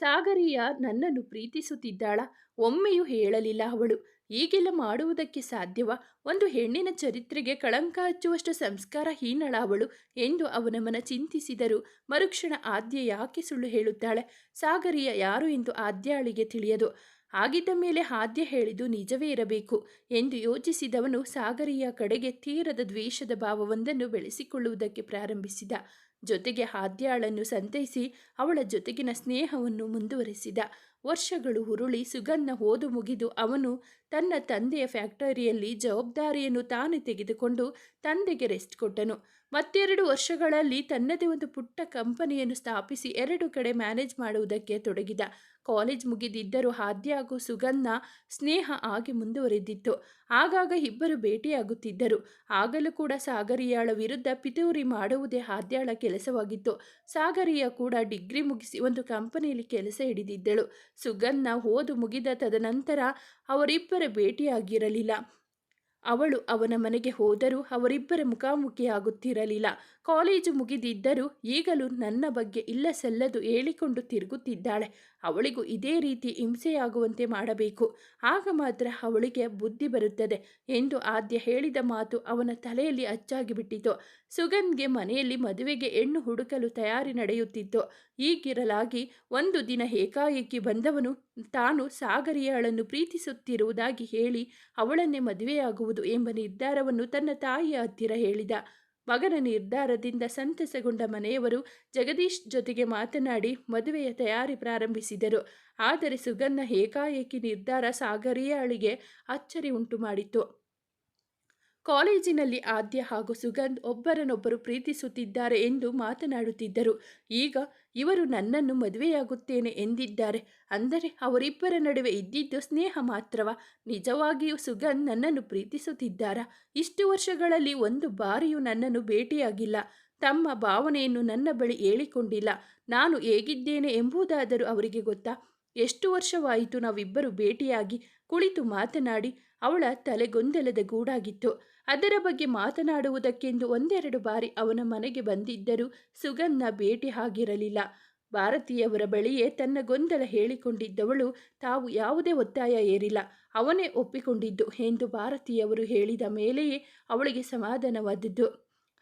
ಸಾಗರಿಯ ನನ್ನನ್ನು ಪ್ರೀತಿಸುತ್ತಿದ್ದಾಳ. ಒಮ್ಮೆಯೂ ಹೇಳಲಿಲ್ಲ ಅವಳು. ಈಗೆಲ್ಲ ಮಾಡುವುದಕ್ಕೆ ಸಾಧ್ಯವ? ಒಂದು ಹೆಣ್ಣಿನ ಚರಿತ್ರೆಗೆ ಕಳಂಕ ಹಚ್ಚುವಷ್ಟು ಸಂಸ್ಕಾರಹೀನಳ ಅವಳು ಎಂದು ಅವನ ಮನ ಚಿಂತಿಸಿದರು. ಮರುಕ್ಷಣ ಆದ್ಯ ಯಾಕೆ ಸುಳ್ಳು ಹೇಳುತ್ತಾಳೆ? ಸಾಗರಿಯ ಯಾರು ಎಂದು ಆದ್ಯಾಳಿಗೆ ತಿಳಿಯದು. ಆಗಿದ್ದ ಮೇಲೆ ಆದ್ಯ ಹೇಳಿದು ನಿಜವೇ ಇರಬೇಕು ಎಂದು ಯೋಚಿಸಿದವನು ಸಾಗರಿಯ ಕಡೆಗೆ ತೀರದ ದ್ವೇಷದ ಭಾವವೊಂದನ್ನು ಬೆಳೆಸಿಕೊಳ್ಳುವುದಕ್ಕೆ ಪ್ರಾರಂಭಿಸಿದ. ಜೊತೆಗೆ ಹಾದ್ಯಾಳನ್ನು ಸಂತೈಸಿ ಅವಳ ಜೊತೆಗಿನ ಸ್ನೇಹವನ್ನು ಮುಂದುವರೆಸಿದ. ವರ್ಷಗಳು ಹುರುಳಿ ಸುಗನ್ನ ಓದು ಮುಗಿದು ಅವನು ತನ್ನ ತಂದೆಯ ಫ್ಯಾಕ್ಟರಿಯಲ್ಲಿ ಜವಾಬ್ದಾರಿಯನ್ನು ತಾನೇ ತೆಗೆದುಕೊಂಡು ತಂದೆಗೆ ರೆಸ್ಟ್ ಕೊಟ್ಟನು. ಮತ್ತೆರಡು ವರ್ಷಗಳಲ್ಲಿ ತನ್ನದೇ ಒಂದು ಪುಟ್ಟ ಕಂಪನಿಯನ್ನು ಸ್ಥಾಪಿಸಿ ಎರಡು ಕಡೆ ಮ್ಯಾನೇಜ್ ಮಾಡುವುದಕ್ಕೆ ತೊಡಗಿದ. ಕಾಲೇಜ್ ಮುಗಿದಿದ್ದರೂ ಆದ್ಯ ಹಾಗೂ ಸುಗಂಧ ಸ್ನೇಹ ಆಗಿ ಮುಂದುವರೆದಿತ್ತು. ಆಗಾಗ ಇಬ್ಬರು ಭೇಟಿಯಾಗುತ್ತಿದ್ದರು. ಆಗಲೂ ಕೂಡ ಸಾಗರಿಯಾಳ ವಿರುದ್ಧ ಪಿತೂರಿ ಮಾಡುವುದೇ ಆದ್ಯಾಳ ಕೆಲಸವಾಗಿತ್ತು. ಸಾಗರಿಯ ಕೂಡ ಡಿಗ್ರಿ ಮುಗಿಸಿ ಒಂದು ಕಂಪನಿಯಲ್ಲಿ ಕೆಲಸ ಹಿಡಿದಿದ್ದಳು. ಸುಗನ್ನ ಓದು ಮುಗಿದ ತದನಂತರ ಅವರಿಬ್ಬರ ಭೇಟಿಯಾಗಿರಲಿಲ್ಲ. ಅವಳು ಅವನ ಮನೆಗೆ ಹೋದರೂ ಅವರಿಬ್ಬರ ಮುಖಾಮುಖಿಯಾಗುತ್ತಿರಲಿಲ್ಲ. ಕಾಲೇಜು ಮುಗಿದಿದ್ದರೂ ಈಗಲೂ ನನ್ನ ಬಗ್ಗೆ ಇಲ್ಲ ಸಲ್ಲದು ಹೇಳಿಕೊಂಡು ತಿರುಗುತ್ತಿದ್ದಾಳೆ. ಅವಳಿಗೂ ಇದೇ ರೀತಿ ಹಿಂಸೆಯಾಗುವಂತೆ ಮಾಡಬೇಕು. ಆಗ ಮಾತ್ರ ಅವಳಿಗೆ ಬುದ್ಧಿ ಬರುತ್ತದೆ ಎಂದು ಆದ್ಯ ಹೇಳಿದ ಮಾತು ಅವನ ತಲೆಯಲ್ಲಿ ಅಚ್ಚಾಗಿ ಬಿಟ್ಟಿತು ಸುಗಂಧ್ಗೆ ಮನೆಯಲ್ಲಿ ಮದುವೆಗೆ ಹೆಣ್ಣು ಹುಡುಕಲು ತಯಾರಿ ನಡೆಯುತ್ತಿತ್ತು. ಹೀಗಿರಲಾಗಿ ಒಂದು ದಿನ ಏಕಾಏಕಿ ಬಂದವನು ತಾನು ಸಾಗರಿಯಾಳನ್ನು ಪ್ರೀತಿಸುತ್ತಿರುವುದಾಗಿ ಹೇಳಿ ಅವಳನ್ನೇ ಮದುವೆಯಾಗುವುದು ಎಂಬ ನಿರ್ಧಾರವನ್ನು ತನ್ನ ತಾಯಿಯ ಹತ್ತಿರ ಹೇಳಿದ. ಮಗನ ನಿರ್ಧಾರದಿಂದ ಸಂತಸಗೊಂಡ ಮನೆಯವರು ಜಗದೀಶ್ ಜೊತೆಗೆ ಮಾತನಾಡಿ ಮದುವೆಯ ತಯಾರಿ ಪ್ರಾರಂಭಿಸಿದರು. ಆದರೆ ಸುಗನ್ನ ಏಕಾಏಕಿ ನಿರ್ಧಾರ ಸಾಗರಿಯಾಳಿಗೆ ಅಚ್ಚರಿ ಉಂಟು ಮಾಡಿತು ಕಾಲೇಜಿನಲ್ಲಿ ಆದ್ಯ ಹಾಗೂ ಸುಗಂಧ್ ಒಬ್ಬರನ್ನೊಬ್ಬರು ಪ್ರೀತಿಸುತ್ತಿದ್ದಾರೆ ಎಂದು ಮಾತನಾಡುತ್ತಿದ್ದರು. ಈಗ ಇವರು ನನ್ನನ್ನು ಮದುವೆಯಾಗುತ್ತೇನೆ ಎಂದಿದ್ದಾರೆ. ಅಂದರೆ ಅವರಿಬ್ಬರ ನಡುವೆ ಇದ್ದಿದ್ದು ಸ್ನೇಹ ಮಾತ್ರವ? ನಿಜವಾಗಿಯೂ ಸುಗಂಧ್ ನನ್ನನ್ನು ಪ್ರೀತಿಸುತ್ತಿದ್ದಾರಾ? ಇಷ್ಟು ವರ್ಷಗಳಲ್ಲಿ ಒಂದು ಬಾರಿಯೂ ನನ್ನನ್ನು ಭೇಟಿಯಾಗಿಲ್ಲ. ತಮ್ಮ ಭಾವನೆಯನ್ನು ನನ್ನ ಬಳಿ ಹೇಳಿಕೊಂಡಿಲ್ಲ. ನಾನು ಹೇಗಿದ್ದೇನೆ ಎಂಬುದಾದರೂ ಅವರಿಗೆ ಗೊತ್ತಾ? ಎಷ್ಟು ವರ್ಷವಾಯಿತು ನಾವಿಬ್ಬರು ಭೇಟಿಯಾಗಿ? ಕುಳಿತು ಮಾತನಾಡಿ. ಅವಳ ತಲೆಗೊಂದಲದ ಗೂಡಾಗಿತ್ತು. ಅದರ ಬಗ್ಗೆ ಮಾತನಾಡುವುದಕ್ಕೆಂದು ಒಂದೆರಡು ಬಾರಿ ಅವನ ಮನೆಗೆ ಬಂದಿದ್ದರೂ ಸುಗನ್ನ ಭೇಟಿ ಆಗಿರಲಿಲ್ಲ. ಭಾರತೀಯವರ ಬಳಿಯೇ ತನ್ನ ಗೊಂದಲ ಹೇಳಿಕೊಂಡಿದ್ದವಳು ತಾವು ಯಾವುದೇ ಒತ್ತಾಯ ಏರಿಲ್ಲ. ಅವನೇ ಒಪ್ಪಿಕೊಂಡಿದ್ದು ಎಂದು ಭಾರತೀಯವರು ಹೇಳಿದ ಮೇಲೆಯೇ ಅವಳಿಗೆ ಸಮಾಧಾನವಾದದ್ದು.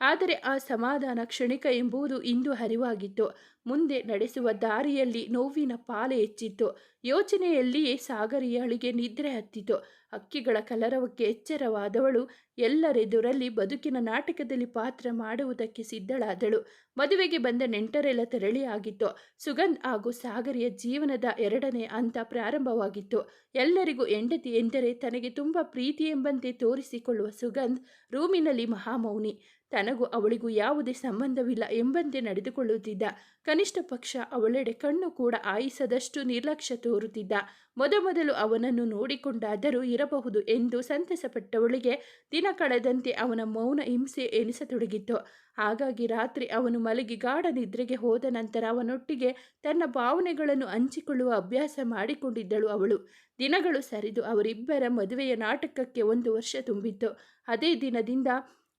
ಆದರೆ ಆ ಸಮಾಧಾನ ಕ್ಷಣಿಕ ಎಂಬುದು ಇಂದು ಅರಿವಾಗಿತ್ತು ಮುಂದೆ ನಡೆಸುವ ದಾರಿಯಲ್ಲಿ ನೋವಿನ ಪಾಲೆ ಹೆಚ್ಚಿತ್ತು. ಯೋಚನೆಯಲ್ಲಿಯೇ ಸಾಗರಿಯಳಿಗೆ ನಿದ್ರೆ ಹತ್ತಿತು. ಅಕ್ಕಿಗಳ ಕಲರವಕ್ಕೆ ಎಚ್ಚರವಾದವಳು ಎಲ್ಲರೆದುರಲ್ಲಿ ಬದುಕಿನ ನಾಟಕದಲ್ಲಿ ಪಾತ್ರ ಮಾಡುವುದಕ್ಕೆ ಸಿದ್ಧಳಾದಳು. ಮದುವೆಗೆ ಬಂದ ನೆಂಟರೆಲ್ಲ ತೆರಳಿ ಆಗಿತ್ತು ಸುಗಂಧ್ ಹಾಗೂ ಸಾಗರಿಯ ಜೀವನದ ಎರಡನೇ ಹಂತ ಪ್ರಾರಂಭವಾಗಿತ್ತು. ಎಲ್ಲರಿಗೂ ಹೆಂಡತಿ ಎಂದರೆ ತನಗೆ ತುಂಬ ಪ್ರೀತಿ ಎಂಬಂತೆ ತೋರಿಸಿಕೊಳ್ಳುವ ಸುಗಂಧ್ ರೂಮಿನಲ್ಲಿ ಮಹಾಮೌನಿ. ತನಗೂ ಅವಳಿಗೂ ಯಾವುದೇ ಸಂಬಂಧವಿಲ್ಲ ಎಂಬಂತೆ ನಡೆದುಕೊಳ್ಳುತ್ತಿದ್ದ. ಕನಿಷ್ಠ ಪಕ್ಷ ಅವಳೆಡೆ ಕಣ್ಣು ಕೂಡ ಆಯಿಸದಷ್ಟು ನಿರ್ಲಕ್ಷ್ಯ ತೋರುತ್ತಿದ್ದ. ಮೊದಮೊದಲು ಅವನನ್ನು ನೋಡಿಕೊಂಡಾದರೂ ಇರಬಹುದು ಎಂದು ಸಂತಸಪಟ್ಟವಳಿಗೆ ದಿನ ಕಳೆದಂತೆ ಅವನ ಮೌನ ಹಿಂಸೆ ಎನಿಸತೊಡಗಿತ್ತು. ಹಾಗಾಗಿ ರಾತ್ರಿ ಅವನು ಮಲಗಿ ಗಾಢ ನಿದ್ರೆಗೆ ಹೋದ ನಂತರ ಅವನೊಟ್ಟಿಗೆ ತನ್ನ ಭಾವನೆಗಳನ್ನು ಹಂಚಿಕೊಳ್ಳುವ ಅಭ್ಯಾಸ ಮಾಡಿಕೊಂಡಿದ್ದಳು ಅವಳು. ದಿನಗಳು ಸರಿದು ಅವರಿಬ್ಬರ ಮದುವೆಯ ನಾಟಕಕ್ಕೆ ಒಂದು ವರ್ಷ ತುಂಬಿತ್ತು. ಅದೇ ದಿನದಿಂದ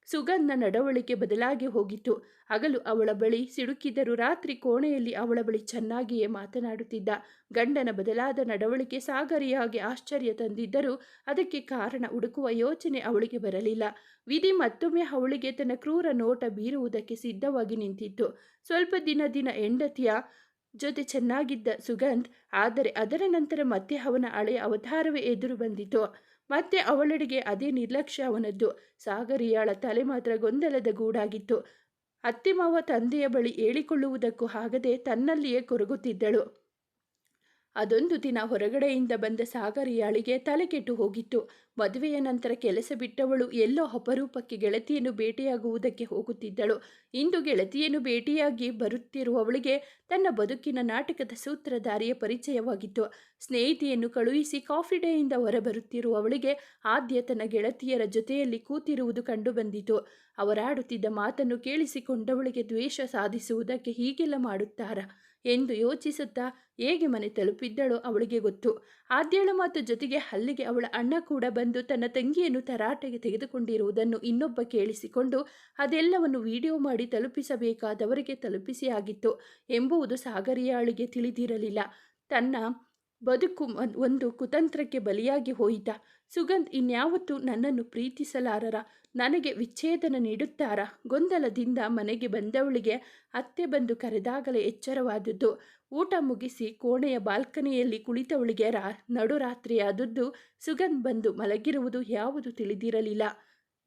ಸುಗಂಧ ನಡವಳಿಕೆ ಬದಲಾಗಿ ಹೋಗಿತ್ತು. ಹಗಲು ಅವಳ ಬಳಿ ಸಿಡುಕಿದರೂ ರಾತ್ರಿ ಕೋಣೆಯಲ್ಲಿ ಅವಳ ಬಳಿ ಚೆನ್ನಾಗಿಯೇ ಮಾತನಾಡುತ್ತಿದ್ದ. ಗಂಡನ ಬದಲಾದ ನಡವಳಿಕೆ ಸಾಗರಿಯಾಗಿ ಆಶ್ಚರ್ಯ ತಂದಿದ್ದರೂ ಅದಕ್ಕೆ ಕಾರಣ ಹುಡುಕುವ ಯೋಚನೆ ಅವಳಿಗೆ ಬರಲಿಲ್ಲ. ವಿಧಿ ಮತ್ತೊಮ್ಮೆ ಅವಳಿಗೆ ತನ್ನ ಕ್ರೂರ ನೋಟ ಬೀರುವುದಕ್ಕೆ ಸಿದ್ಧವಾಗಿ ನಿಂತಿತ್ತು. ಸ್ವಲ್ಪ ದಿನ ದಿನ ಹೆಂಡತಿಯ ಜೊತೆ ಚೆನ್ನಾಗಿದ್ದ ಸುಗಂಧ್, ಆದರೆ ಅದರ ನಂತರ ಮತ್ತೆ ಅವನ ಹಳೆಯ ಅವತಾರವೇ ಎದುರು ಬಂದಿತು. ಮತ್ತೆ ಅವಳೆಡೆಗೆ ಅದೇ ನಿರ್ಲಕ್ಷ್ಯ ಅವನದ್ದು. ಸಾಗರಿಯಾಳ ತಲೆ ಮಾತ್ರ ಗೊಂದಲದ ಗೂಡಾಗಿತ್ತು. ಅತ್ತಿಮಾವ ತಂದೆಯ ಬಳಿ ಹೇಳಿಕೊಳ್ಳುವುದಕ್ಕೂ ಆಗದೆ ತನ್ನಲ್ಲಿಯೇ ಕೊರಗುತ್ತಿದ್ದಳು. ಅದೊಂದು ದಿನ ಹೊರಗಡೆಯಿಂದ ಬಂದ ಸಾಗರಿಯಾಳಿಗೆ ತಲೆಕೆಟ್ಟು ಹೋಗಿತ್ತು. ಮದುವೆಯ ನಂತರ ಕೆಲಸ ಬಿಟ್ಟವಳು ಎಲ್ಲೋ ಅಪರೂಪಕ್ಕೆ ಗೆಳತಿಯನ್ನು ಭೇಟಿಯಾಗುವುದಕ್ಕೆ ಹೋಗುತ್ತಿದ್ದಳು. ಇಂದು ಗೆಳತಿಯನ್ನು ಭೇಟಿಯಾಗಿ ಬರುತ್ತಿರುವವಳಿಗೆ ತನ್ನ ಬದುಕಿನ ನಾಟಕದ ಸೂತ್ರಧಾರಿಯ ಪರಿಚಯವಾಗಿತ್ತು. ಸ್ನೇಹಿತೆಯನ್ನು ಕಳುಹಿಸಿ ಕಾಫಿ ಡೇಯಿಂದ ಹೊರಬರುತ್ತಿರುವವಳಿಗೆ ಆದ್ಯ ತನ್ನ ಗೆಳತಿಯರ ಜೊತೆಯಲ್ಲಿ ಕೂತಿರುವುದು ಕಂಡುಬಂದಿತು. ಅವರಾಡುತ್ತಿದ್ದ ಮಾತನ್ನು ಕೇಳಿಸಿಕೊಂಡವಳಿಗೆ ದ್ವೇಷ ಸಾಧಿಸುವುದಕ್ಕೆ ಹೀಗೆಲ್ಲ ಮಾಡುತ್ತಾರಾ? ಎಂದು ಯೋಚಿಸುತ್ತಾ ಹೇಗೆ ಮನೆ ತಲುಪಿದ್ದಳೋ ಅವಳಿಗೆ ಗೊತ್ತು. ಆದ್ಯಳ ಮಾತು ಜೊತೆಗೆ ಅಲ್ಲಿಗೆ ಅವಳ ಅಣ್ಣ ಕೂಡ ಬಂದು ತನ್ನ ತಂಗಿಯನ್ನು ತರಾಟೆಗೆ ತೆಗೆದುಕೊಂಡಿರುವುದನ್ನು ಇನ್ನೊಬ್ಬ ಕೇಳಿಸಿಕೊಂಡು ಅದೆಲ್ಲವನ್ನು ವಿಡಿಯೋ ಮಾಡಿ ತಲುಪಿಸಬೇಕಾದವರಿಗೆ ತಲುಪಿಸಿ ಆಗಿತ್ತು ಎಂಬುವುದು ಸಾಗರಿಯಾಳಿಗೆ ತಿಳಿದಿರಲಿಲ್ಲ. ತನ್ನ ಬದುಕು ಒಂದು ಕುತಂತ್ರಕ್ಕೆ ಬಲಿಯಾಗಿ ಹೋಯಿತ. ಸುಗಂಧ್ ಇನ್ಯಾವತ್ತೂ ನನ್ನನ್ನು ಪ್ರೀತಿಸಲಾರರ? ನನಗೆ ವಿಚ್ಛೇದನ ನೀಡುತ್ತಾರಾ? ಗೊಂದಲದಿಂದ ಮನೆಗೆ ಬಂದವಳಿಗೆ ಅತ್ತೆ ಬಂದು ಕರೆದಾಗಲೇ ಎಚ್ಚರವಾದದ್ದು. ಊಟ ಮುಗಿಸಿ ಕೋಣೆಯ ಬಾಲ್ಕನಿಯಲ್ಲಿ ಕುಳಿತವಳಿಗೆ ರಾ ನಡುರಾತ್ರಿಯಾದದ್ದು ಸುಗಂಧ್ ಬಂದು ಮಲಗಿರುವುದು ಯಾವುದು ತಿಳಿದಿರಲಿಲ್ಲ.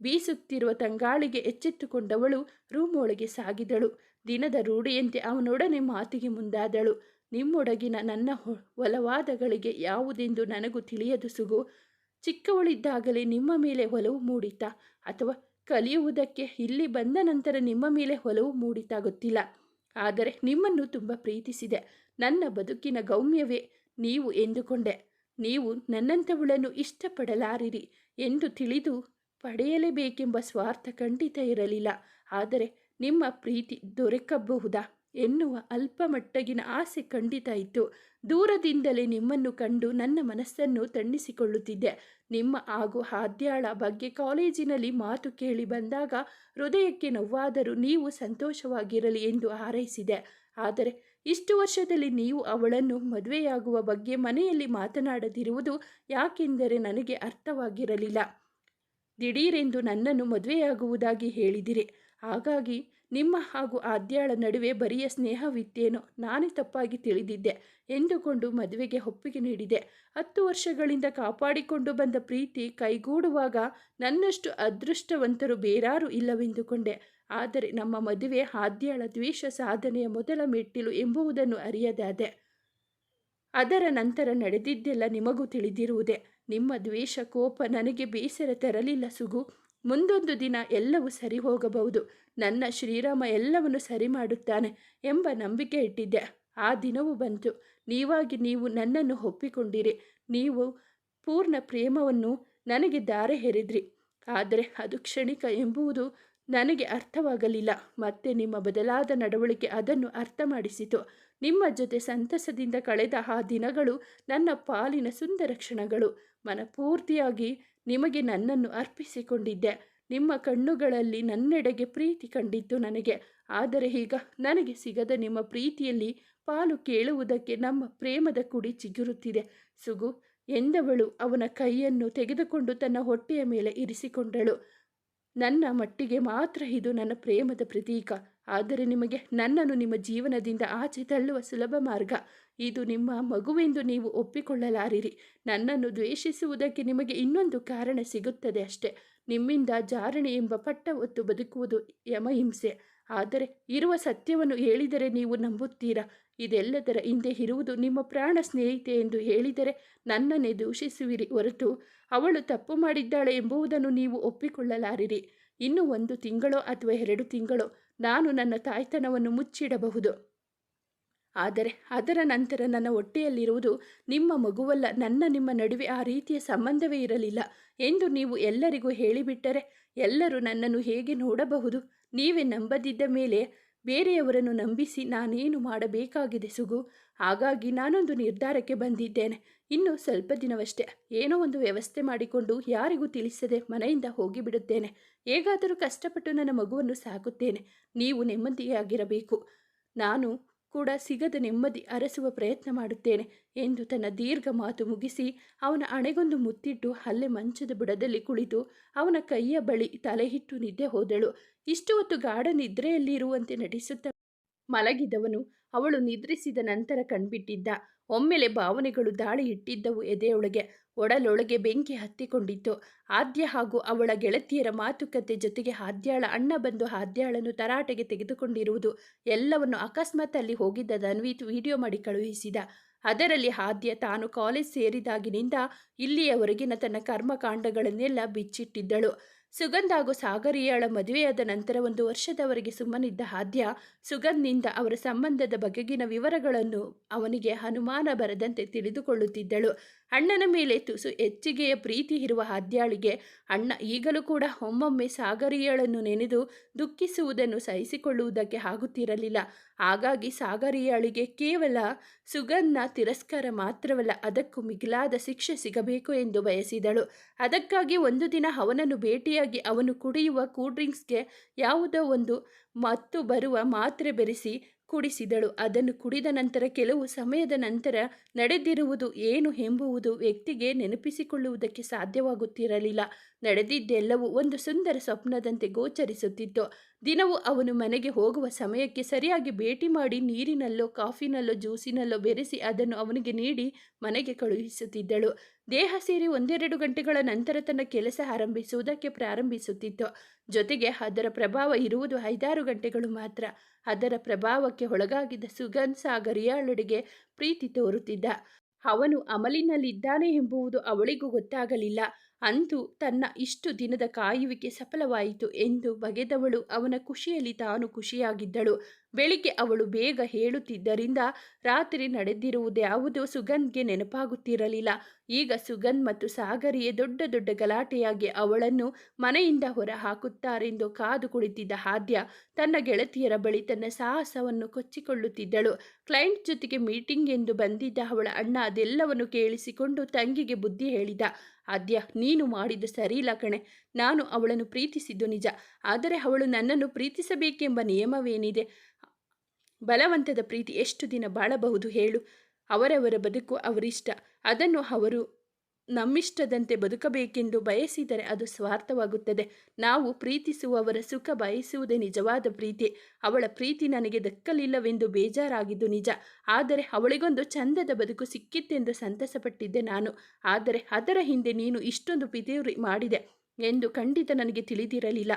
ಬೀಸುತ್ತಿರುವ ತಂಗಾಳಿಗೆ ಎಚ್ಚೆತ್ತುಕೊಂಡವಳು ರೂಮ್ ಒಳಗೆ ಸಾಗಿದಳು. ದಿನದ ರೂಢಿಯಂತೆ ಅವನೊಡನೆ ಮಾತಿಗೆ ಮುಂದಾದಳು. ನಿಮ್ಮೊಡಗಿನ ನನ್ನ ಒಲವಾದಗಳಿಗೆ ಯಾವುದೆಂದು ನನಗೂ ತಿಳಿಯದು ಸುಗು. ಚಿಕ್ಕವಳಿದ್ದಾಗಲೇ ನಿಮ್ಮ ಮೇಲೆ ಒಲವು ಮೂಡಿತಾ ಅಥವಾ ಕಲಿಯುವುದಕ್ಕೆ ಇಲ್ಲಿ ಬಂದ ನಂತರ ನಿಮ್ಮ ಮೇಲೆ ಒಲವು ಮೂಡಿತಾ ಗೊತ್ತಿಲ್ಲ. ಆದರೆ ನಿಮ್ಮನ್ನು ತುಂಬ ಪ್ರೀತಿಸಿದೆ. ನನ್ನ ಬದುಕಿನ ಗೌಮ್ಯವೇ ನೀವು ಎಂದುಕೊಂಡೆ. ನೀವು ನನ್ನಂಥವಳನ್ನು ಇಷ್ಟಪಡಲಾರಿರಿ ಎಂದು ತಿಳಿದು ಪಡೆಯಲೇಬೇಕೆಂಬ ಸ್ವಾರ್ಥ ಖಂಡಿತ ಇರಲಿಲ್ಲ. ಆದರೆ ನಿಮ್ಮ ಪ್ರೀತಿ ದೊರಕಬಹುದಾ? ಎನ್ನುವ ಅಲ್ಪಮಟ್ಟಗಿನ ಆಸೆ ಖಂಡಿತ ಇತ್ತು. ದೂರದಿಂದಲೇ ನಿಮ್ಮನ್ನು ಕಂಡು ನನ್ನ ಮನಸ್ಸನ್ನು ತಣ್ಣಿಸಿಕೊಳ್ಳುತ್ತಿದ್ದೆ. ನಿಮ್ಮ ಹಾಗೂ ಹಾದ್ಯಾಳ ಬಗ್ಗೆ ಕಾಲೇಜಿನಲ್ಲಿ ಮಾತು ಕೇಳಿ ಬಂದಾಗ ಹೃದಯಕ್ಕೆ ನೋವಾದರೂ ನೀವು ಸಂತೋಷವಾಗಿರಲಿ ಎಂದು ಹಾರೈಸಿದೆ. ಆದರೆ ಇಷ್ಟು ವರ್ಷದಲ್ಲಿ ನೀವು ಅವಳನ್ನು ಮದುವೆಯಾಗುವ ಬಗ್ಗೆ ಮನೆಯಲ್ಲಿ ಮಾತನಾಡದಿರುವುದು ಯಾಕೆಂದರೆ ನನಗೆ ಅರ್ಥವಾಗಿರಲಿಲ್ಲ. ದಿಢೀರೆಂದು ನನ್ನನ್ನು ಮದುವೆಯಾಗುವುದಾಗಿ ಹೇಳಿದಿರಿ. ಹಾಗಾಗಿ ನಿಮ್ಮ ಹಾಗೂ ಆದ್ಯಾಳ ನಡುವೆ ಬರಿಯ ಸ್ನೇಹವಿತ್ತೇನೋ ನಾನೇ ತಪ್ಪಾಗಿ ತಿಳಿದಿದ್ದೆ ಎಂದುಕೊಂಡು ಮದುವೆಗೆ ಒಪ್ಪಿಗೆ ನೀಡಿದೆ. ಹತ್ತು ವರ್ಷಗಳಿಂದ ಕಾಪಾಡಿಕೊಂಡು ಬಂದ ಪ್ರೀತಿ ಕೈಗೂಡುವಾಗ ನನ್ನಷ್ಟು ಅದೃಷ್ಟವಂತರು ಬೇರಾರು ಇಲ್ಲವೆಂದುಕೊಂಡೆ. ಆದರೆ ನಮ್ಮ ಮದುವೆ ಆದ್ಯಾಳ ದ್ವೇಷ ಸಾಧನೆಯ ಮೊದಲ ಮೆಟ್ಟಿಲು ಎಂಬುದನ್ನು ಅರಿಯದಾದೆ. ಅದರ ನಂತರ ನಡೆದಿದ್ದೆಲ್ಲ ನಿಮಗೂ ತಿಳಿದಿರುವುದೇ. ನಿಮ್ಮ ದ್ವೇಷ ಕೋಪ ನನಗೆ ಬೇಸರ ತರಲಿಲ್ಲ ಸುಗು. ಮುಂದೊಂದು ದಿನ ಎಲ್ಲವೂ ಸರಿ ಹೋಗಬಹುದು. ನನ್ನ ಶ್ರೀರಾಮ ಎಲ್ಲವನ್ನು ಸರಿ ಮಾಡುತ್ತಾನೆ ಎಂಬ ನಂಬಿಕೆ ಇಟ್ಟಿದ್ದೆ. ಆ ದಿನವೂ ಬಂತು. ನೀವಾಗಿ ನೀವು ನನ್ನನ್ನು ಒಪ್ಪಿಕೊಂಡಿರಿ. ನೀವು ಪೂರ್ಣ ಪ್ರೇಮವನ್ನು ನನಗೆ ದಾರೆ ಹೇರಿದ್ರಿ. ಆದರೆ ಅದು ಕ್ಷಣಿಕ ಎಂಬುವುದು ನನಗೆ ಅರ್ಥವಾಗಲಿಲ್ಲ. ಮತ್ತೆ ನಿಮ್ಮ ಬದಲಾದ ನಡವಳಿಕೆ ಅದನ್ನು ಅರ್ಥ ಮಾಡಿಸಿತು ನಿಮ್ಮ ಜೊತೆ ಸಂತಸದಿಂದ ಕಳೆದ ಆ ದಿನಗಳು ನನ್ನ ಪಾಲಿನ ಸುಂದರ ಕ್ಷಣಗಳು. ಮನಪೂರ್ತಿಯಾಗಿ ನಿಮಗೆ ನನ್ನನ್ನು ಅರ್ಪಿಸಿಕೊಂಡಿದ್ದೆ. ನಿಮ್ಮ ಕಣ್ಣುಗಳಲ್ಲಿ ನನ್ನೆಡೆಗೆ ಪ್ರೀತಿ ಕಂಡಿತ್ತು ನನಗೆ. ಆದರೆ ಈಗ ನನಗೆ ಸಿಗದ ನಿಮ್ಮ ಪ್ರೀತಿಯಲ್ಲಿ ಪಾಲು ಕೇಳುವುದಕ್ಕೆ ನಮ್ಮ ಪ್ರೇಮದ ಕುಡಿ ಚಿಗುರುತ್ತಿದೆ. ಸುಗು, ಎಂದವಳು ಅವನ ಕೈಯನ್ನು ತೆಗೆದುಕೊಂಡು ತನ್ನ ಹೊಟ್ಟೆಯ ಮೇಲೆ ಇರಿಸಿಕೊಂಡಳು. ನನ್ನ ಮಟ್ಟಿಗೆ ಮಾತ್ರ ಇದು ನನ್ನ ಪ್ರೇಮದ ಪ್ರತೀಕ. ಆದರೆ ನಿಮಗೆ ನನ್ನನ್ನು ನಿಮ್ಮ ಜೀವನದಿಂದ ಆಚೆ ತಳ್ಳುವ ಸುಲಭ ಮಾರ್ಗ. ಇದು ನಿಮ್ಮ ಮಗುವೆಂದು ನೀವು ಒಪ್ಪಿಕೊಳ್ಳಲಾರಿರಿ. ನನ್ನನ್ನು ದ್ವೇಷಿಸುವುದಕ್ಕೆ ನಿಮಗೆ ಇನ್ನೊಂದು ಕಾರಣ ಸಿಗುತ್ತದೆ ಅಷ್ಟೇ. ನಿಮ್ಮಿಂದ ಜಾರಣೆ ಎಂಬ ಪಟ್ಟ ಹೊತ್ತು ಬದುಕುವುದು ಯಮಹಿಂಸೆ. ಆದರೆ ಇರುವ ಸತ್ಯವನ್ನು ಹೇಳಿದರೆ ನೀವು ನಂಬುತ್ತೀರಾ? ಇದೆಲ್ಲದರ ಹಿಂದೆ ಇರುವುದು ನಿಮ್ಮ ಪ್ರಾಣ ಸ್ನೇಹಿತೆ ಎಂದು ಹೇಳಿದರೆ ನನ್ನನ್ನೇ ದೂಷಿಸುವಿರಿ ಹೊರತು ಅವಳು ತಪ್ಪು ಮಾಡಿದ್ದಾಳೆ ಎಂಬುದನ್ನು ನೀವು ಒಪ್ಪಿಕೊಳ್ಳಲಾರಿರಿ. ಇನ್ನು ಒಂದು ತಿಂಗಳೋ ಅಥವಾ ಎರಡು ತಿಂಗಳೋ ನಾನು ನನ್ನ ತಾಯ್ತನವನ್ನು ಮುಚ್ಚಿಡಬಹುದು. ಆದರೆ ಅದರ ನಂತರ ನನ್ನ ಹೊಟ್ಟೆಯಲ್ಲಿರುವುದು ನಿಮ್ಮ ಮಗುವಲ್ಲ, ನನ್ನ ನಿಮ್ಮ ನಡುವೆ ಆ ರೀತಿಯ ಸಂಬಂಧವೇ ಇರಲಿಲ್ಲ ಎಂದು ನೀವು ಎಲ್ಲರಿಗೂ ಹೇಳಿಬಿಟ್ಟರೆ ಎಲ್ಲರೂ ನನ್ನನ್ನು ಹೇಗೆ ನೋಡಬಹುದು? ನೀವೇ ನಂಬದಿದ್ದ ಮೇಲೆ ಬೇರೆಯವರನ್ನು ನಂಬಿಸಿ ನಾನೇನು ಮಾಡಬೇಕಾಗಿದೆ ಸುಗು? ಹಾಗಾಗಿ ನಾನೊಂದು ನಿರ್ಧಾರಕ್ಕೆ ಬಂದಿದ್ದೇನೆ. ಇನ್ನು ಸ್ವಲ್ಪ ದಿನವಷ್ಟೇ ಏನೋ ಒಂದು ವ್ಯವಸ್ಥೆ ಮಾಡಿಕೊಂಡು ಯಾರಿಗೂ ತಿಳಿಸದೆ ಮನೆಯಿಂದ ಹೋಗಿಬಿಡುತ್ತೇನೆ. ಹೇಗಾದರೂ ಕಷ್ಟಪಟ್ಟು ನನ್ನ ಮಗುವನ್ನು ಸಾಕುತ್ತೇನೆ. ನೀವು ನೆಮ್ಮದಿಯಾಗಿರಬೇಕು. ನಾನು ಕೂಡ ಸಿಗದ ನೆಮ್ಮದಿ ಅರಸುವ ಪ್ರಯತ್ನ ಮಾಡುತ್ತೇನೆ ಎಂದು ತನ್ನ ದೀರ್ಘ ಮಾತು ಮುಗಿಸಿ ಅವನ ಅಣೆಗೊಂದು ಮುತ್ತಿಟ್ಟು ಹಲ್ಲೆ ಮಂಚದ ಬುಡದಲ್ಲಿ ಕುಳಿತು ಅವನ ಕೈಯ ಬಳಿ ತಲೆಹಿಟ್ಟು ನಿದ್ದೆ ಹೋದಳು. ಇಷ್ಟು ಹೊತ್ತು ಗಾಢ ನಿದ್ರೆಯಲ್ಲಿರುವಂತೆ ನಟಿಸುತ್ತ ಮಲಗಿದವನು ಅವಳು ನಿದ್ರಿಸಿದ ನಂತರ ಕಣ್ಬಿಟ್ಟಿದ್ದ. ಒಮ್ಮೆಲೆ ಭಾವನೆಗಳು ದಾಳಿ ಇಟ್ಟಿದ್ದವು ಎದೆಯೊಳಗೆ, ಒಡಲೊಳಗೆ ಬೆಂಕಿ ಹತ್ತಿಕೊಂಡಿತ್ತು. ಆದ್ಯ ಹಾಗೂ ಅವಳ ಗೆಳತಿಯರ ಮಾತುಕತೆ ಜೊತೆಗೆ ಆದ್ಯಾಳ ಅಣ್ಣ ಬಂದು ಆದ್ಯಾಳನ್ನು ತರಾಟೆಗೆ ತೆಗೆದುಕೊಂಡಿರುವುದು ಎಲ್ಲವನ್ನು ಅಕಸ್ಮಾತ್ ಅಲ್ಲಿ ಹೋಗಿದ್ದ ಧನ್ವೀತ್ ವಿಡಿಯೋ ಮಾಡಿ ಕಳುಹಿಸಿದ. ಅದರಲ್ಲಿ ಹಾದ್ಯ ತಾನು ಕಾಲೇಜ್ ಸೇರಿದಾಗಿನಿಂದ ಇಲ್ಲಿಯವರೆಗಿನ ತನ್ನ ಕರ್ಮಕಾಂಡಗಳನ್ನೆಲ್ಲ ಬಿಚ್ಚಿಟ್ಟಿದ್ದಳು. ಸುಗಂಧ ಹಾಗೂ ಸಾಗರಿಯಾಳ ಮದುವೆಯಾದ ನಂತರ ಒಂದು ವರ್ಷದವರೆಗೆ ಸುಮ್ಮನಿದ್ದ ಹಾದ್ಯ ಸುಗಂಧ್ನಿಂದ ಅವರ ಸಂಬಂಧದ ಬಗೆಗಿನ ವಿವರಗಳನ್ನು ಅವನಿಗೆ ಅನುಮಾನ ಬರದಂತೆ ತಿಳಿದುಕೊಳ್ಳುತ್ತಿದ್ದಳು. ಅಣ್ಣನ ಮೇಲೆ ತುಸು ಹೆಚ್ಚಿಗೆಯ ಪ್ರೀತಿ ಇರುವ ಆದ್ಯಾಳಿಗೆ ಅಣ್ಣ ಈಗಲೂ ಕೂಡ ಒಮ್ಮೊಮ್ಮೆ ಸಾಗರಿಯಳನ್ನು ನೆನೆದು ದುಃಖಿಸುವುದನ್ನು ಸಹಿಸಿಕೊಳ್ಳುವುದಕ್ಕೆ ಆಗುತ್ತಿರಲಿಲ್ಲ. ಹಾಗಾಗಿ ಸಾಗರಿಯಾಳಿಗೆ ಕೇವಲ ಸುಗನ್ನ ತಿರಸ್ಕಾರ ಮಾತ್ರವಲ್ಲ, ಅದಕ್ಕೂ ಮಿಗಿಲಾದ ಶಿಕ್ಷೆ ಸಿಗಬೇಕು ಎಂದು ಬಯಸಿದಳು. ಅದಕ್ಕಾಗಿ ಒಂದು ದಿನ ಅವನನ್ನು ಭೇಟಿಯಾಗಿ ಅವನು ಕುಡಿಯುವ ಕೂಲ್ ಡ್ರಿಂಕ್ಸ್ಗೆ ಯಾವುದೋ ಒಂದು ಮತ್ತು ಬರುವ ಮಾತ್ರೆ ಬೆರೆಸಿ ಕುಡಿಸಿದಳು. ಅದನ್ನು ಕುಡಿದ ನಂತರ ಕೆಲವು ಸಮಯದ ನಂತರ ನಡೆದಿರುವುದು ಏನು ಎಂಬುವುದು ವ್ಯಕ್ತಿಗೆ ನೆನಪಿಸಿಕೊಳ್ಳುವುದಕ್ಕೆ ಸಾಧ್ಯವಾಗುತ್ತಿರಲಿಲ್ಲ. ನಡೆದಿದ್ದೆಲ್ಲವೂ ಒಂದು ಸುಂದರ ಸ್ವಪ್ನದಂತೆ ಗೋಚರಿಸುತ್ತಿತ್ತು. ದಿನವೂ ಅವನು ಮನೆಗೆ ಹೋಗುವ ಸಮಯಕ್ಕೆ ಸರಿಯಾಗಿ ಭೇಟಿ ಮಾಡಿ ನೀರಿನಲ್ಲೋ, ಕಾಫಿನಲ್ಲೋ, ಜ್ಯೂಸಿನಲ್ಲೋ ಬೆರೆಸಿ ಅದನ್ನು ಅವನಿಗೆ ನೀಡಿ ಮನೆಗೆ ಕಳುಹಿಸುತ್ತಿದ್ದಳು. ದೇಹ ಸೇರಿ ಒಂದೆರಡು ಗಂಟೆಗಳ ನಂತರ ತನ್ನ ಕೆಲಸ ಆರಂಭಿಸುವುದಕ್ಕೆ ಪ್ರಾರಂಭಿಸುತ್ತಿತ್ತು. ಜೊತೆಗೆ ಅದರ ಪ್ರಭಾವ ಇರುವುದು ಐದಾರು ಗಂಟೆಗಳು ಮಾತ್ರ. ಅದರ ಪ್ರಭಾವಕ್ಕೆ ಒಳಗಾಗಿದ್ದ ಸುಗನ್ ಸಾಗರಿಯಾಳಡೆಗೆ ಪ್ರೀತಿ ತೋರುತ್ತಿದ್ದ. ಅವನು ಅಮಲಿನಲ್ಲಿದ್ದಾನೆ ಎಂಬುವುದು ಅವಳಿಗೂ ಗೊತ್ತಾಗಲಿಲ್ಲ. ಅಂತೂ ತನ್ನ ಇಷ್ಟು ದಿನದ ಕಾಯುವಿಕೆ ಸಫಲವಾಯಿತು ಎಂದು ಬಗೆದವಳು ಅವನ ಖುಷಿಯಲ್ಲಿ ತಾನು ಖುಷಿಯಾಗಿದ್ದಳು. ಬೆಳಿಗ್ಗೆ ಅವಳು ಬೇಗ ಹೇಳುತ್ತಿದ್ದರಿಂದ ರಾತ್ರಿ ನಡೆದಿರುವುದ್ಯಾವುದೋ ಸುಗಂಧ್ಗೆ ನೆನಪಾಗುತ್ತಿರಲಿಲ್ಲ. ಈಗ ಸುಗನ್ ಮತ್ತು ಸಾಗರಿಯೇ ದೊಡ್ಡ ದೊಡ್ಡ ಗಲಾಟೆಯಾಗಿ ಅವಳನ್ನು ಮನೆಯಿಂದ ಹೊರ ಹಾಕುತ್ತಾರೆಂದು ಕಾದು ಕುಳಿತಿದ್ದ ಆದ್ಯ ತನ್ನ ಗೆಳತಿಯರ ಬಳಿ ತನ್ನ ಸಾಹಸವನ್ನು ಕೊಚ್ಚಿಕೊಳ್ಳುತ್ತಿದ್ದಳು. ಕ್ಲೈಂಟ್ ಜೊತೆಗೆ ಮೀಟಿಂಗ್ ಎಂದು ಬಂದಿದ್ದ ಅವಳ ಅಣ್ಣ ಅದೆಲ್ಲವನ್ನು ಕೇಳಿಸಿಕೊಂಡು ತಂಗಿಗೆ ಬುದ್ಧಿ ಹೇಳಿದ, ಆದ್ಯ, ನೀನು ಮಾಡಿದ್ದು ಸರಿಯಿಲ್ಲ ಕಣೆ. ನಾನು ಅವಳನ್ನು ಪ್ರೀತಿಸಿದ್ದು ನಿಜ. ಆದರೆ ಅವಳು ನನ್ನನ್ನು ಪ್ರೀತಿಸಬೇಕೆಂಬ ನಿಯಮವೇನಿದೆ? ಬಲವಂತದ ಪ್ರೀತಿ ಎಷ್ಟು ದಿನ ಬಾಳಬಹುದು ಹೇಳು. ಅವರವರ ಬದುಕು ಅವರಿಷ್ಟ. ಅದನ್ನು ಅವರು ನಮ್ಮಿಷ್ಟದಂತೆ ಬದುಕಬೇಕೆಂದು ಬಯಸಿದರೆ ಅದು ಸ್ವಾರ್ಥವಾಗುತ್ತದೆ. ನಾವು ಪ್ರೀತಿಸುವವರ ಸುಖ ಬಯಸುವುದೇ ನಿಜವಾದ ಪ್ರೀತಿ. ಅವಳ ಪ್ರೀತಿ ನನಗೆ ದಕ್ಕಲಿಲ್ಲವೆಂದು ಬೇಜಾರಾಗಿದ್ದು ನಿಜ. ಆದರೆ ಅವಳಿಗೊಂದು ಚಂದದ ಬದುಕು ಸಿಕ್ಕಿತ್ತೆಂದು ಸಂತಸಪಟ್ಟಿದ್ದೆ ನಾನು. ಆದರೆ ಅದರ ಹಿಂದೆ ನೀನು ಇಷ್ಟೊಂದು ಪಿತೂರಿ ಮಾಡಿದೆ ಎಂದು ಖಂಡಿತ ನನಗೆ ತಿಳಿದಿರಲಿಲ್ಲ.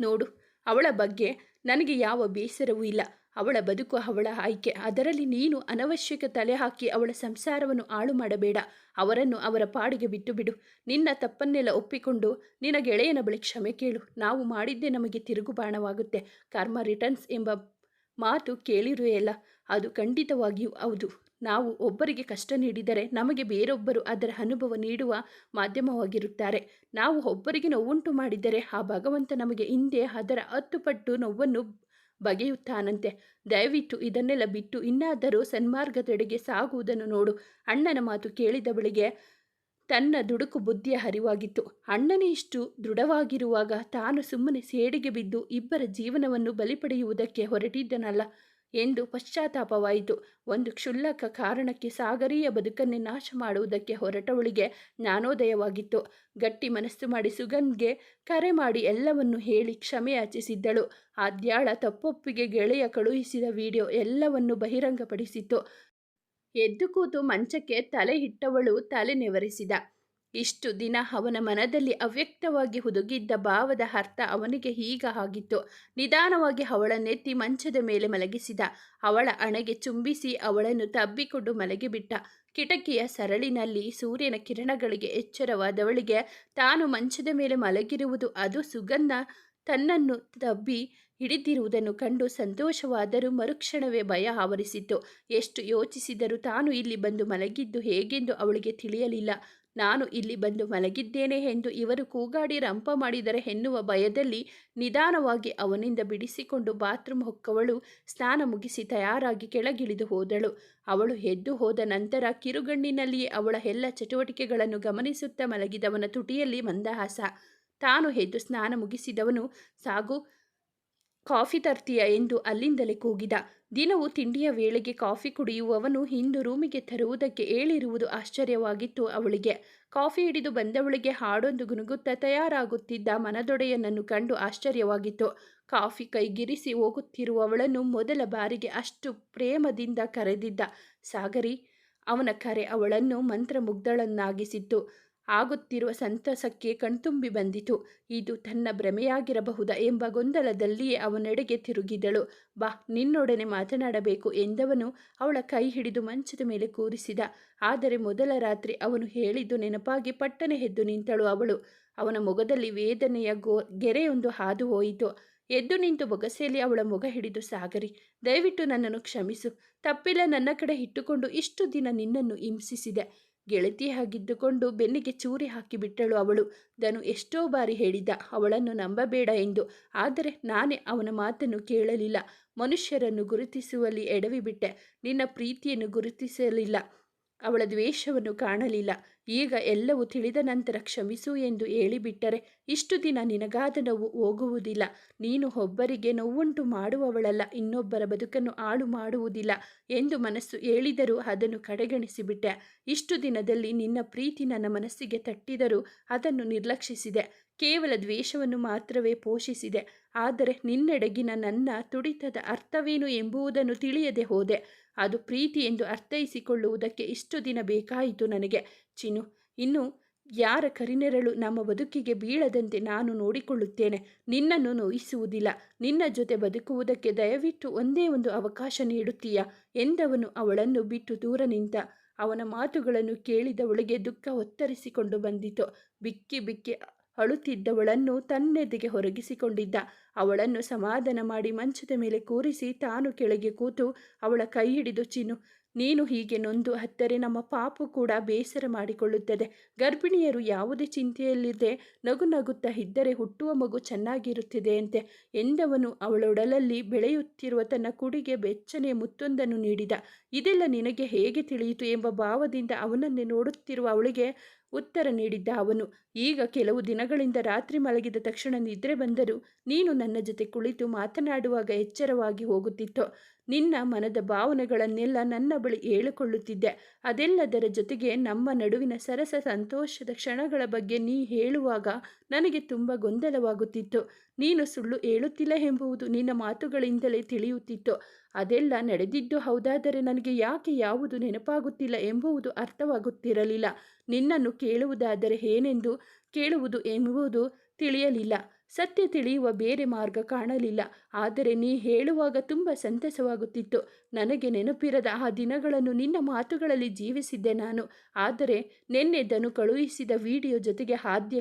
ನೋಡು, ಅವಳ ಬಗ್ಗೆ ನನಗೆ ಯಾವ ಬೇಸರವೂ ಇಲ್ಲ. ಅವಳ ಬದುಕು ಅವಳ ಆಯ್ಕೆ. ಅದರಲ್ಲಿ ನೀನು ಅನವಶ್ಯಕ ತಲೆ ಹಾಕಿ ಅವಳ ಸಂಸಾರವನ್ನು ಹಾಳು ಮಾಡಬೇಡ. ಅವರನ್ನು ಅವರ ಪಾಡಿಗೆ ಬಿಟ್ಟು ಬಿಡು ನಿನ್ನ ತಪ್ಪನ್ನೆಲ್ಲ ಒಪ್ಪಿಕೊಂಡು ನಿನ್ನ ಗೆಳೆಯನ ಬಳಿ ಕ್ಷಮೆ ಕೇಳು. ನಾವು ಮಾಡಿದ್ದೇ ನಮಗೆ ತಿರುಗುಬಾಣವಾಗುತ್ತೆ. ಕರ್ಮ ರಿಟರ್ನ್ಸ್ ಎಂಬ ಮಾತು ಕೇಳಿರುವೆಯಲ್ಲ. ಅದು ಖಂಡಿತವಾಗಿಯೂ ಹೌದು. ನಾವು ಒಬ್ಬರಿಗೆ ಕಷ್ಟ ನೀಡಿದರೆ ನಮಗೆ ಬೇರೊಬ್ಬರು ಅದರ ಅನುಭವ ನೀಡುವ ಮಾಧ್ಯಮವಾಗಿರುತ್ತಾರೆ. ನಾವು ಒಬ್ಬರಿಗೆ ನೋವುಂಟು ಮಾಡಿದರೆ ಆ ಭಗವಂತ ನಮಗೆ ಹಿಂದೆ ಅದರ ಹತ್ತು ಪಟ್ಟು ನೋವನ್ನು ಬಗೆಯುತ್ತಾನಂತೆ. ದಯವಿಟ್ಟು ಇದನ್ನೆಲ್ಲ ಬಿಟ್ಟು ಇನ್ನಾದರೂ ಸನ್ಮಾರ್ಗದೆಡೆಗೆ ಸಾಗುವುದನ್ನು ನೋಡು. ಅಣ್ಣನ ಮಾತು ಕೇಳಿದ ಬಳಿಗೆ ತನ್ನ ದುಡುಕು ಬುದ್ಧಿಯ ಹರಿವಾಗಿತ್ತು. ಅಣ್ಣನೇ ಇಷ್ಟು ದೃಢವಾಗಿರುವಾಗ ತಾನು ಸುಮ್ಮನೆ ಸೇಡಿಗೆ ಬಿದ್ದು ಇಬ್ಬರ ಜೀವನವನ್ನು ಬಲಿಪಡೆಯುವುದಕ್ಕೆ ಹೊರಟಿದ್ದನಲ್ಲ. ಎಂದು ಪಶ್ಚಾತ್ತಾಪವಾಯಿತು. ಒಂದು ಕ್ಷುಲ್ಲಕ ಕಾರಣಕ್ಕೆ ಸಾಗರೀಯ ಬದುಕನ್ನೇ ನಾಶ ಮಾಡುವುದಕ್ಕೆ ಹೊರಟವಳಿಗೆ ಜ್ಞಾನೋದಯವಾಗಿತ್ತು. ಗಟ್ಟಿ ಮನಸ್ಸು ಮಾಡಿ ಸುಗನ್ಗೆ ಕರೆ ಮಾಡಿ ಎಲ್ಲವನ್ನು ಹೇಳಿ ಕ್ಷಮೆ ಯಾಚಿಸಿದ್ದಳು. ಆದ್ಯಾಳ ತಪ್ಪೊಪ್ಪಿಗೆ ಗೆಳೆಯ ಕಳುಹಿಸಿದ ವಿಡಿಯೋ ಎಲ್ಲವನ್ನು ಬಹಿರಂಗಪಡಿಸಿತು ಎದ್ದು ಕೂತು ಮಂಚಕ್ಕೆ ತಲೆ ಇಟ್ಟವಳು ತಲೆ ನೆವರಿಸಿದ. ಇಷ್ಟು ದಿನ ಅವನ ಮನದಲ್ಲಿ ಅವ್ಯಕ್ತವಾಗಿ ಹುದುಗಿದ್ದ ಭಾವದ ಅರ್ಥ ಅವನಿಗೆ ಹೀಗ ಆಗಿತ್ತು. ನಿಧಾನವಾಗಿ ಅವಳನ್ನೆತ್ತಿ ಮಂಚದ ಮೇಲೆ ಮಲಗಿಸಿದ. ಅವಳ ಅಣೆಗೆ ಚುಂಬಿಸಿ ಅವಳನ್ನು ತಬ್ಬಿಕೊಂಡು ಮಲಗಿಬಿಟ್ಟ. ಕಿಟಕಿಯ ಸರಳಿನಲ್ಲಿ ಸೂರ್ಯನ ಕಿರಣಗಳಿಗೆ ಎಚ್ಚರವಾದವಳಿಗೆ ತಾನು ಮಂಚದ ಮೇಲೆ ಮಲಗಿರುವುದು ಅದು ಸುಗಂಧ. ತನ್ನನ್ನು ತಬ್ಬಿ ಹಿಡಿದಿರುವುದನ್ನು ಕಂಡು ಸಂತೋಷವಾದರೂ ಮರುಕ್ಷಣವೇ ಭಯ ಆವರಿಸಿತು ಎಷ್ಟು ಯೋಚಿಸಿದರೂ ತಾನು ಇಲ್ಲಿ ಬಂದು ಮಲಗಿದ್ದು ಹೇಗೆಂದು ಅವಳಿಗೆ ತಿಳಿಯಲಿಲ್ಲ. ನಾನು ಇಲ್ಲಿ ಬಂದು ಮಲಗಿದ್ದೇನೆ ಎಂದು ಇವರು ಕೂಗಾಡಿ ರಂಪ ಮಾಡಿದರೆ ಎನ್ನುವ ಭಯದಲ್ಲಿ ನಿಧಾನವಾಗಿ ಅವನಿಂದ ಬಿಡಿಸಿಕೊಂಡು ಬಾತ್ರೂಮ್ ಹೊಕ್ಕವಳು ಸ್ನಾನ ಮುಗಿಸಿ ತಯಾರಾಗಿ ಕೆಳಗಿಳಿದು ಹೋದಳು. ಅವಳು ಎದ್ದು ಹೋದ ನಂತರ ಕಿರುಗಣ್ಣಿನಲ್ಲಿಯೇ ಅವಳ ಎಲ್ಲ ಚಟುವಟಿಕೆಗಳನ್ನು ಗಮನಿಸುತ್ತಾ ಮಲಗಿದವನ ತುಟಿಯಲ್ಲಿ ಮಂದಹಾಸ. ತಾನು ಎದ್ದು ಸ್ನಾನ ಮುಗಿಸಿದವನು, ಸಾಗು ಕಾಫಿ ತರ್ತೀಯ ಎಂದು ಅಲ್ಲಿಂದಲೇ ಕೂಗಿದ. ದಿನವೂ ತಿಂಡಿಯ ವೇಳೆಗೆ ಕಾಫಿ ಕುಡಿಯುವವನು ಹಿಂದು ರೂಮಿಗೆ ತರುವುದಕ್ಕೆ ಹೇಳಿರುವುದು ಆಶ್ಚರ್ಯವಾಗಿತ್ತು ಅವಳಿಗೆ. ಕಾಫಿ ಹಿಡಿದು ಬಂದವಳಿಗೆ ಹಾಡೊಂದು ಗುನುಗುತ್ತಾ ತಯಾರಾಗುತ್ತಿದ್ದ ಮನದೊಡೆಯನನ್ನು ಕಂಡು ಆಶ್ಚರ್ಯವಾಗಿತ್ತು. ಕಾಫಿ ಕೈಗಿರಿಸಿ ಹೋಗುತ್ತಿರುವವಳನ್ನು ಮೊದಲ ಬಾರಿಗೆ ಅಷ್ಟು ಪ್ರೇಮದಿಂದ ಕರೆದಿದ್ದ, ಸಾಗರಿ, ಅವನ ಕರೆ ಅವಳನ್ನು ಮಂತ್ರಮುಗ್ಧಳನ್ನಾಗಿಸಿತ್ತು. ಆಗುತ್ತಿರುವ ಸಂತಸಕ್ಕೆ ಕಣ್ತುಂಬಿ ಬಂದಿತು. ಇದು ತನ್ನ ಭ್ರಮೆಯಾಗಿರಬಹುದಾ ಎಂಬ ಗೊಂದಲದಲ್ಲಿಯೇ ಅವನೆಡೆಗೆ ತಿರುಗಿದಳು. ಬಾ, ನಿನ್ನೊಡನೆ ಮಾತನಾಡಬೇಕು ಎಂದವನು ಅವಳ ಕೈ ಹಿಡಿದು ಮಂಚದ ಮೇಲೆ ಕೂರಿಸಿದ. ಆದರೆ ಮೊದಲ ರಾತ್ರಿ ಅವನು ಹೇಳಿದ್ದು ನೆನಪಾಗಿ ಪಟ್ಟನೆ ಎದ್ದು ನಿಂತಳು ಅವಳು. ಅವನ ಮೊಗದಲ್ಲಿ ವೇದನೆಯ ಗೋ, ಗೆರೆಯೊಂದು ಹಾದು ಹೋಯಿತು. ಎದ್ದು ನಿಂತು ಬೊಗಸೆಯಲ್ಲಿ ಅವಳ ಮೊಗ ಹಿಡಿದು ಸಾಗರಿ. ದಯವಿಟ್ಟು ನನ್ನನ್ನು ಕ್ಷಮಿಸು. ತಪ್ಪಿಲ್ಲ ನನ್ನ ಕಡೆ ಇಟ್ಟುಕೊಂಡು ಇಷ್ಟು ದಿನ ನಿನ್ನನ್ನು ಹಿಂಸಿಸಿದೆ. ಗೆಳತಿಯಾಗಿದ್ದುಕೊಂಡು ಬೆನ್ನಿಗೆ ಚೂರಿ ಹಾಕಿಬಿಟ್ಟಳು ಅವಳು. ದನು ಎಷ್ಟೋ ಬಾರಿ ಹೇಳಿದ್ದ, ಅವಳನ್ನು ನಂಬಬೇಡ ಎಂದು. ಆದರೆ ನಾನೇ ಅವನ ಮಾತನ್ನು ಕೇಳಲಿಲ್ಲ. ಮನುಷ್ಯರನ್ನು ಗುರುತಿಸುವಲ್ಲಿ ಎಡವಿಬಿಟ್ಟೆ ನಿನ್ನ ಪ್ರೀತಿಯನ್ನು ಗುರುತಿಸಲಿಲ್ಲ. ಅವಳ ದ್ವೇಷವನ್ನು ಕಾಣಲಿಲ್ಲ. ಈಗ ಎಲ್ಲವೂ ತಿಳಿದ ನಂತರ ಕ್ಷಮಿಸು ಎಂದು ಹೇಳಿಬಿಟ್ಟರೆ ಇಷ್ಟು ದಿನ ನಿನಗಾದ ನೋವು ಹೋಗುವುದಿಲ್ಲ. ನೀನು ಒಬ್ಬರಿಗೆ ನೋವುಂಟು ಮಾಡುವವಳಲ್ಲ, ಇನ್ನೊಬ್ಬರ ಬದುಕನ್ನು ಹಾಳು ಮಾಡುವುದಿಲ್ಲ ಎಂದು ಮನಸ್ಸು ಹೇಳಿದರೂ ಅದನ್ನು ಕಡೆಗಣಿಸಿಬಿಟ್ಟೆ. ಇಷ್ಟು ದಿನದಲ್ಲಿ ನಿನ್ನ ಪ್ರೀತಿ ನನ್ನ ಮನಸ್ಸಿಗೆ ತಟ್ಟಿದರೂ ಅದನ್ನು ನಿರ್ಲಕ್ಷಿಸಿದೆ. ಕೇವಲ ದ್ವೇಷವನ್ನು ಮಾತ್ರವೇ ಪೋಷಿಸಿದೆ. ಆದರೆ ನಿನ್ನೆಡೆಗಿನ ನನ್ನ ತುಡಿತದ ಅರ್ಥವೇನು ಎಂಬುದನ್ನು ತಿಳಿಯದೆ ಹೋದೆ. ಅದು ಪ್ರೀತಿ ಎಂದು ಅರ್ಥೈಸಿಕೊಳ್ಳುವುದಕ್ಕೆ ಇಷ್ಟು ದಿನ ಬೇಕಾಯಿತು ನನಗೆ. ಚಿನು ಇನ್ನು ಯಾರ ಕರಿನೆರಳು ನಮ್ಮ ಬದುಕಿಗೆ ಬೀಳದಂತೆ ನಾನು ನೋಡಿಕೊಳ್ಳುತ್ತೇನೆ. ನಿನ್ನನ್ನು ನೋಯಿಸುವುದಿಲ್ಲ. ನಿನ್ನ ಜೊತೆ ಬದುಕುವುದಕ್ಕೆ ದಯವಿಟ್ಟು ಒಂದೇ ಒಂದು ಅವಕಾಶ ನೀಡುತ್ತೀಯ? ಎಂದವನು ಅವಳನ್ನು ಬಿಟ್ಟು ದೂರ ನಿಂತ, ಅವನ ಮಾತುಗಳನ್ನು ಕೇಳಿದವಳಿಗೆ ದುಃಖ ಒತ್ತರಿಸಿಕೊಂಡು ಬಂದಿತು. ಬಿಕ್ಕಿ ಬಿಕ್ಕಿ ಅಳುತ್ತಿದ್ದವಳನ್ನು ತನ್ನೆದೆಗೆ ಹೊರಗಿಸಿಕೊಂಡಿದ್ದ. ಅವಳನ್ನು ಸಮಾಧಾನ ಮಾಡಿ ಮಂಚದ ಮೇಲೆ ಕೂರಿಸಿ ತಾನು ಕೆಳಗೆ ಕೂತು ಅವಳ ಕೈ ಹಿಡಿದು, ಚಿನ್ನು, ನೀನು ಹೀಗೆ ನೊಂದು ಹತ್ತರೆ ನಮ್ಮ ಪಾಪು ಕೂಡ ಬೇಸರ ಮಾಡಿಕೊಳ್ಳುತ್ತದೆ. ಗರ್ಭಿಣಿಯರು ಯಾವುದೇ ಚಿಂತೆಯಲ್ಲಿದೆ, ನಗು ನಗುತ್ತಾ ಇದ್ದರೆ ಹುಟ್ಟುವ ಮಗು ಚೆನ್ನಾಗಿರುತ್ತಿದೆಯಂತೆ ಎಂದವನು ಅವಳೊಡಲಲ್ಲಿ ಬೆಳೆಯುತ್ತಿರುವ ತನ್ನ ಕುಡಿಗೆ ಬೆಚ್ಚನೆ ಮುತ್ತೊಂದನ್ನು ನೀಡಿದ. ಇದೆಲ್ಲ ನಿನಗೆ ಹೇಗೆ ತಿಳಿಯಿತು ಎಂಬ ಭಾವದಿಂದ ಅವನನ್ನೇ ನೋಡುತ್ತಿರುವ ಅವಳಿಗೆ ಉತ್ತರ ನೀಡಿದ್ದ ಅವನು, ಈಗ ಕೆಲವು ದಿನಗಳಿಂದ ರಾತ್ರಿ ಮಲಗಿದ ತಕ್ಷಣ ನಿದ್ರೆ ಬಂದರೂ ನೀನು ನನ್ನ ಜೊತೆ ಕುಳಿತು ಮಾತನಾಡುವಾಗ ಎಚ್ಚರವಾಗಿ ಹೋಗುತ್ತಿತ್ತು, ನಿನ್ನ ಮನದ ಭಾವನೆಗಳನ್ನೆಲ್ಲ ನನ್ನ ಬಳಿ ಹೇಳಿಕೊಳ್ಳುತ್ತಿದ್ದೆ. ಅದೆಲ್ಲದರ ಜೊತೆಗೆ ನಮ್ಮ ನಡುವಿನ ಸರಸ ಸಂತೋಷದ ಕ್ಷಣಗಳ ಬಗ್ಗೆ ನೀ ಹೇಳುವಾಗ ನನಗೆ ತುಂಬ ಗೊಂದಲವಾಗುತ್ತಿತ್ತು. ನೀನು ಸುಳ್ಳು ಹೇಳುತ್ತಿಲ್ಲ ಎಂಬುವುದು ನಿನ್ನ ಮಾತುಗಳಿಂದಲೇ ತಿಳಿಯುತ್ತಿತ್ತು. ಅದೆಲ್ಲ ನಡೆದಿದ್ದು ಹೌದಾದರೆ ನನಗೆ ಯಾಕೆ ಯಾವುದು ನೆನಪಾಗುತ್ತಿಲ್ಲ ಎಂಬುದು ಅರ್ಥವಾಗುತ್ತಿರಲಿಲ್ಲ. ನಿನ್ನನ್ನು ಕೇಳುವುದಾದರೆ ಏನೆಂದು ಕೇಳುವುದು ಎಂಬುದು ತಿಳಿಯಲಿಲ್ಲ. ಸತ್ಯ ತಿಳಿಯುವ ಬೇರೆ ಮಾರ್ಗ ಕಾಣಲಿಲ್ಲ. ಆದರೆ ನೀ ಹೇಳುವಾಗ ತುಂಬ ಸಂತಸವಾಗುತ್ತಿತ್ತು. ನನಗೆ ನೆನಪಿರದ ಆ ದಿನಗಳನ್ನು ನಿನ್ನ ಮಾತುಗಳಲ್ಲಿ ಜೀವಿಸಿದ್ದೆ ನಾನು. ಆದರೆ ನಿನ್ನೆ ದನು ಕಳುಹಿಸಿದ ವಿಡಿಯೋ ಜೊತೆಗೆ ಆದ್ಯ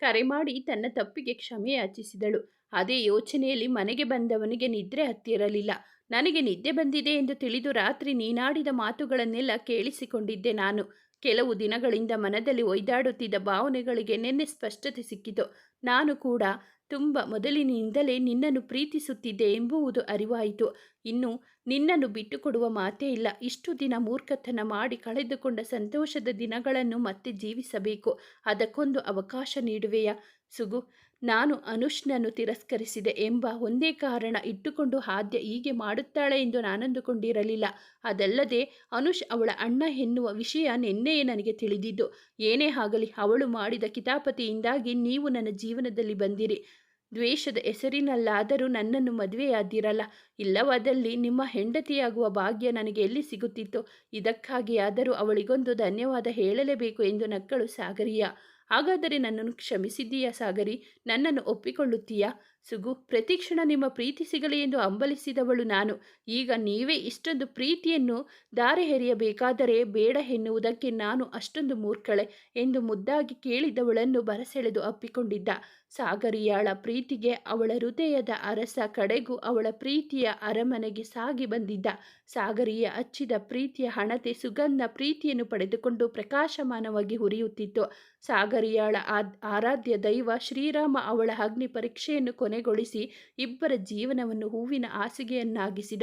ಕರೆ ಮಾಡಿ ತನ್ನ ತಪ್ಪಿಗೆ ಕ್ಷಮೆ ಯಾಚಿಸಿದಳು. ಅದೇ ಯೋಚನೆಯಲ್ಲಿ ಮನೆಗೆ ಬಂದವನಿಗೆ ನಿದ್ರೆ ಹತ್ತಿರಲಿಲ್ಲ. ನನಗೆ ನಿದ್ದೆ ಬಂದಿದೆ ಎಂದು ತಿಳಿದು ರಾತ್ರಿ ನೀನಾಡಿದ ಮಾತುಗಳನ್ನೆಲ್ಲ ಕೇಳಿಸಿಕೊಂಡಿದ್ದೆ ನಾನು. ಕೆಲವು ದಿನಗಳಿಂದ ಮನದಲ್ಲಿ ಒಯ್ದಾಡುತ್ತಿದ್ದ ಭಾವನೆಗಳಿಗೆ ನಿನ್ನೆ ಸ್ಪಷ್ಟತೆ ಸಿಕ್ಕಿತು. ನಾನು ಕೂಡ ತುಂಬ ಮೊದಲಿನಿಂದಲೇ ನಿನ್ನನ್ನು ಪ್ರೀತಿಸುತ್ತಿದ್ದೆ ಎಂಬುವುದು ಅರಿವಾಯಿತು. ಇನ್ನು ನಿನ್ನನ್ನು ಬಿಟ್ಟುಕೊಡುವ ಮಾತೇ ಇಲ್ಲ. ಇಷ್ಟು ದಿನ ಮೂರ್ಖತನ ಮಾಡಿ ಕಳೆದುಕೊಂಡ ಸಂತೋಷದ ದಿನಗಳನ್ನು ಮತ್ತೆ ಜೀವಿಸಬೇಕು. ಅದಕ್ಕೊಂದು ಅವಕಾಶ ನೀಡುವೆಯಾ? ಸುಗು ನಾನು ಅನುಷ್ನನ್ನು ತಿರಸ್ಕರಿಸಿದೆ ಎಂಬ ಒಂದೇ ಕಾರಣ ಇಟ್ಟುಕೊಂಡು ಆದ್ಯ ಹೀಗೆ ಮಾಡುತ್ತಾಳೆ ಎಂದು ನಾನಂದುಕೊಂಡಿರಲಿಲ್ಲ. ಅದಲ್ಲದೆ ಅನುಷ್ ಅವಳ ಅಣ್ಣ ಎನ್ನುವ ವಿಷಯ ನಿನ್ನೆಯೇ ನನಗೆ ತಿಳಿದಿದ್ದು. ಏನೇ ಆಗಲಿ ಅವಳು ಮಾಡಿದ ಕಿತಾಪತಿಯಿಂದಾಗಿ ನೀವು ನನ್ನ ಜೀವನದಲ್ಲಿ ಬಂದಿರಿ. ದ್ವೇಷದ ಹೆಸರಿನಲ್ಲಾದರೂ ನನ್ನನ್ನು ಮದುವೆಯಾದಿರಲ್ಲ. ಇಲ್ಲವಾದಲ್ಲಿ ನಿಮ್ಮ ಹೆಂಡತಿಯಾಗುವ ಭಾಗ್ಯ ನನಗೆ ಎಲ್ಲಿ ಸಿಗುತ್ತಿತ್ತು? ಇದಕ್ಕಾಗಿ ಆದರೂ ಅವಳಿಗೊಂದು ಧನ್ಯವಾದ ಹೇಳಲೇಬೇಕು ಎಂದು ನಕ್ಕಳು ಸಾಗರಿಯ ಹಾಗಾದರೆ ನನ್ನನ್ನು ಕ್ಷಮಿಸಿದ್ದೀಯಾ ಸಾಗರಿ? ನನ್ನನ್ನು ಒಪ್ಪಿಕೊಳ್ಳುತ್ತೀಯಾ? ಸುಗು ಪ್ರತಿಕ್ಷಣ ನಿಮ್ಮ ಪ್ರೀತಿ ಸಿಗಲಿ ಎಂದು ಹಂಬಲಿಸಿದವಳು ನಾನು. ಈಗ ನೀವೇ ಇಷ್ಟೊಂದು ಪ್ರೀತಿಯನ್ನು ದಾರೆ ಹೆರಿಯಬೇಕಾದರೆ ಬೇಡ ಎನ್ನುವುದಕ್ಕೆ ನಾನು ಅಷ್ಟೊಂದು ಮೂರ್ಖಳೆ ಎಂದು ಮುದ್ದಾಗಿ ಕೇಳಿದವಳನ್ನು ಬರಸೆಳೆದು ಅಪ್ಪಿಕೊಂಡಿದ್ದ. ಸಾಗರಿಯಾಳ ಪ್ರೀತಿಗೆ ಅವಳ ಹೃದಯದ ಅರಸ ಕಡೆಗೂ ಅವಳ ಪ್ರೀತಿಯ ಅರಮನೆಗೆ ಸಾಗಿ ಬಂದಿದ್ದ. ಸಾಗರಿಯ ಹಚ್ಚಿದ ಪ್ರೀತಿಯ ಹಣತೆ ಸುಗಂಧ ಪ್ರೀತಿಯನ್ನು ಪಡೆದುಕೊಂಡು ಪ್ರಕಾಶಮಾನವಾಗಿ ಹುರಿಯುತ್ತಿತ್ತು. ಸಾಗರಿಯಾಳ ಆರಾಧ್ಯ ದೈವ ಶ್ರೀರಾಮ ಅವಳ ಅಗ್ನಿ ಪರೀಕ್ಷೆಯನ್ನು ಕೊನೆಗೊಳಿಸಿ ಇಬ್ಬರ ಜೀವನವನ್ನು ಹೂವಿನ ಹಾಸಿಗೆಯನ್ನಾಗಿಸಿದ.